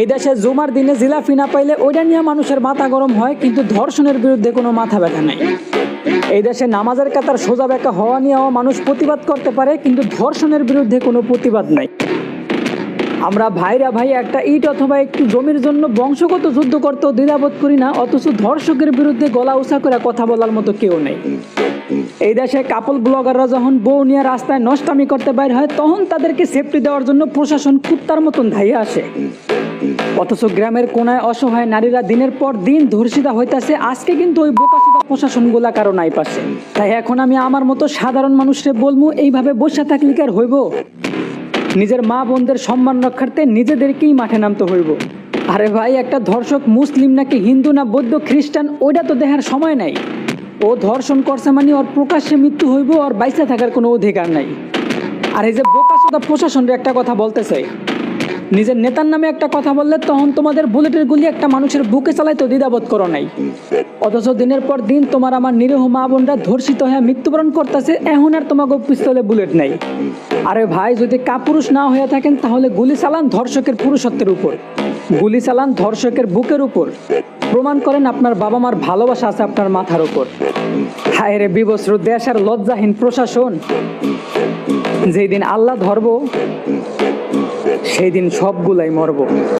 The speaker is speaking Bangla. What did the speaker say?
এই দেশে জুমার দিনে জিলাপি না পাইলে ওইটা নিয়ে মানুষের মাথা গরম হয়, কিন্তু ধর্ষণের বিরুদ্ধে কোনো মাথা ব্যথা নাই। এই দেশে নামাজের কাতার সোজা বেঁকা হওয়া নিয়েও মানুষ প্রতিবাদ করতে পারে, কিন্তু ধর্ষণের বিরুদ্ধে কোনো প্রতিবাদ নাই। আমরা ভাইরা ভাই একটা ইট অথবা একটু জমির জন্য বংশগত যুদ্ধ করতেও দ্বিধাবোধ করি না, অথচ ধর্ষকের বিরুদ্ধে গলা উঁচা করে কথা বলার মতো কেউ নেই। এই দেশে কাপল ব্লগাররা যখন বউ নিয়ে রাস্তায় নষ্টামি করতে বাইর হয়, তখন তাদেরকে সেফটি দেওয়ার জন্য প্রশাসন কুত্তার মতন ধাইয়া আসে। অথচ গ্রামের কোনায় অসহায় নারীরা দিনের পর দিন ধর্ষিতা হইতাছে। আজকে কিন্তু ওই বোকাসোদা প্রশাসনগুলা কারও নাই পাশে। তাই এখন আমি আমার মতো সাধারণ মানুষরে বলব এইভাবে বসে থাকলে কি আর হইব? নিজের মা বোনদের সম্মান রক্ষার্থে নিজেদেরকেই মাঠে নামতে হইব। আরে ভাই, একটা ধর্ষক মুসলিম নাকি হিন্দু না বৌদ্ধ খ্রিস্টান, ওইটা তো দেখার সময় নাই। ও ধর্ষণ করছে মানে ওর প্রকাশ্যে মৃত্যু হইব আর বাইসে থাকার কোনো অধিকার নাই। আর এই যে বোকাসোদা প্রশাসনের একটা কথা বলতে চাই নিজের নেতার নামে একটা কথা বললে তখন তোমাদের বুলেটের গুলি একটা মানুষের বুকে চালাই তো দ্বিধাবোধ করো নাই। অথচ দিনের পর দিন তোমার আমার নিরীহ মা বোনরা ধর্ষিত হয়ে মৃত্যুবরণ করতেছে, এখন আর তোমাকে পিস্তলে বুলেট নাই। আরে ভাই, যদি কাপুরুষ না হয়ে থাকেন, তাহলে গুলি চালান ধর্ষকের পুরুষত্বের উপর। গুলি চালান ধর্ষকের বুকের উপর। প্রমাণ করেন আপনার বাবা মার ভালোবাসা আছে আপনার মাথার উপর। হায় রে বিবস্ত্র, দেশ আর লজ্জাহীন প্রশাসন। যেই দিন আল্লাহ ধরবো সেই দিন সবগুলাই মরবো।